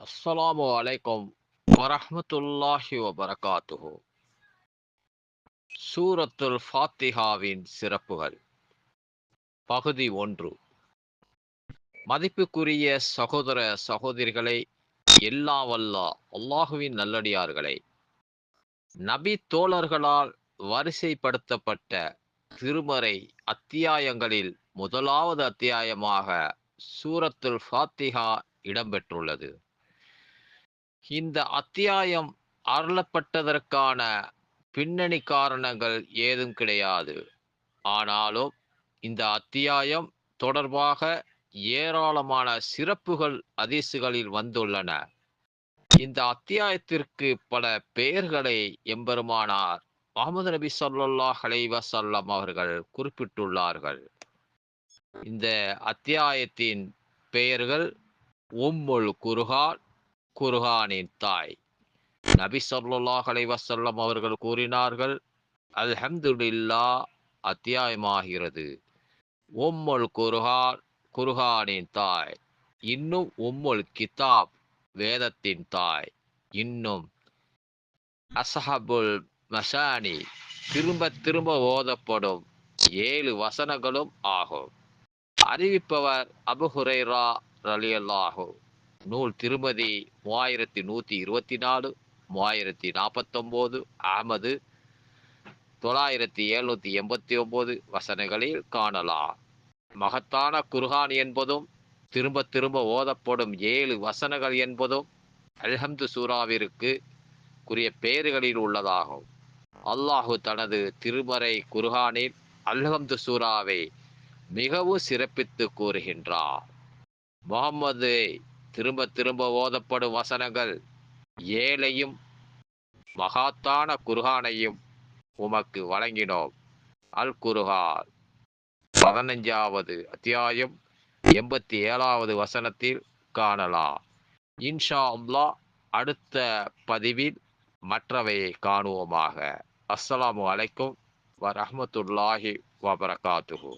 அஸ்ஸலாமு அலைக்கும் வரஹமத்துல்லாஹி வபரகாத்துஹு. சூரத்துல் ஃபாத்திஹாவின் சிறப்புகள். பகுதி ஒன்று. மதிப்புக்குரிய சகோதர சகோதரிகளை எல்லா வல்ல அல்லாஹுவின் நல்லடியார்களை. நபி தோழர்களால் வரிசைப்படுத்தப்பட்ட திருமறை அத்தியாயங்களில் முதலாவது அத்தியாயமாக சூரத்துல் ஃபாத்திஹா இடம்பெற்றுள்ளது. இந்த அத்தியாயம் அருளப்பட்டதற்கான பின்னணி காரணங்கள் ஏதும் கிடையாது. ஆனாலும் இந்த அத்தியாயம் தொடர்பாக ஏராளமான சிறப்புகள் அதிசுகளில் வந்துள்ளன. இந்த அத்தியாயத்திற்கு பல பெயர்களை எம்பெருமானார் முகமது நபி சொல்லாஹ் அலைவசல்லம் அவர்கள் குறிப்பிட்டுள்ளார்கள். இந்த அத்தியாயத்தின் பெயர்கள் உம்முல் குருகான் குர்ஹானின் தாய். நபி சொல்லாஹ் அலைவசல்லம் அவர்கள் கூறினார்கள் அல்ஹம்துல்லா அத்தியாயமாகிறது. உம்முல் குர்ஹான் குர்ஹானின் தாய். இன்னும் உம்முல் கிதாப் வேதத்தின் தாய். இன்னும் அசஹபுல் மசானி திரும்ப திரும்ப ஓதப்படும் ஏழு வசனங்களும் ஆகும். அறிவிப்பவர் அபு ஹுரைரா நூல் திருமதி மூவாயிரத்தி நூற்றி இருபத்தி நாலு மூவாயிரத்தி நாற்பத்தொம்போது அகமது தொள்ளாயிரத்தி எழுநூற்றி எண்பத்தி ஒம்பது வசனங்களில் காணலாம். மகத்தான குர்ஹான் என்பதும் திரும்ப திரும்ப ஓதப்படும் ஏழு வசனங்கள் என்பதும் அல்ஹம்து சூராவிற்கு குரிய பெயர்களில் உள்ளதாகும். அல்லாஹு தனது திருமறை குர்ஹானில் அல்ஹம்து சூராவை மிகவும் சிறப்பித்து கூறுகின்றார். முகம்மது திரும்ப திரும்ப ஓதப்படும் வசனங்கள். ஏழையும் மகாத்தான குர்ஹானையும் உமக்கு வழங்கினோம். அல் குர்ஹான் பதினஞ்சாவது அத்தியாயம் எண்பத்தி ஏழாவது வசனத்தில் காணலாம். இன்ஷா அம்லா அடுத்த பதிவில் மற்றவையை காணுவோமாக. அஸ்ஸலாமு அலைக்கும் வரஹமத்துல்லாஹி வபரகாத்துஹூ.